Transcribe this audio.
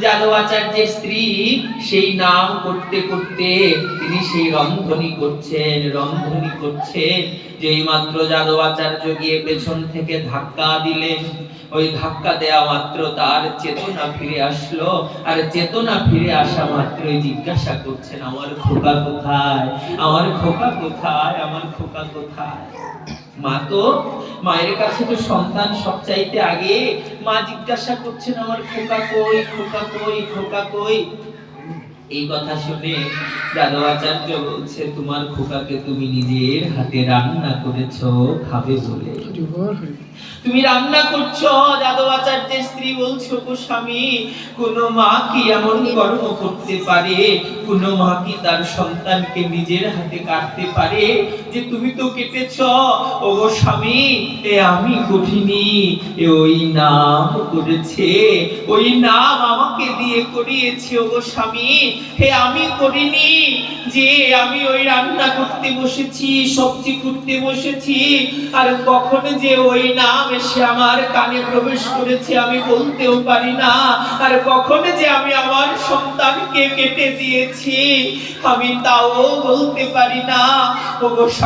যাদব মাত্র আচার্য গিয়ে পেছন থেকে ধাক্কা দিলেন, ওই ধাক্কা দেয়া মাত্র তার চেতনা ফিরে আসলো। আর চেতনা ফিরে আসা মাত্রই জিজ্ঞাসা করছেন, আমার খোকা কোথায়? আমার খোকা কোথায়? আমার খোকা কোথায়? মা তো মায়ের কাছে তো সন্তান সবচাইতে আগে। মা জিজ্ঞাসা করছেন আমার খোকা কই খোকা কই খোকা কই? এই কথা শুনে যাদবাচার্য বলছে, তোমার খোকাকে তুমি নিজের হাতে রান্না করেছ, খাবে বলে। তুমি রান্না করছ যাদবাচার্যের স্ত্রী বলছো গো স্বামী, কোন মা কি এমন কর্ম করতে পারে? কোন মা কি তার সন্তানকে নিজের হাতে কাটতে পারে? যে তুমি তো কেটেছ ও গো স্বামী, এ আমি কঠিনি ওই নাম করেছে, ওই নাম আমাকে দিয়ে করিয়েছে ও গো স্বামী, হে আমি করিনি। যে আমি ওই রান্না করতে বসেছি, সবজি করতে বসেছি, আর কখন যে ওই নাম এসে আমার কানে প্রবেশ করেছে আমি বলতেও পারি না। আর কখন যে আমি আমার সন্তানকে কেটে দিয়েছি, আমি তাও বলতে পারি না। ওগো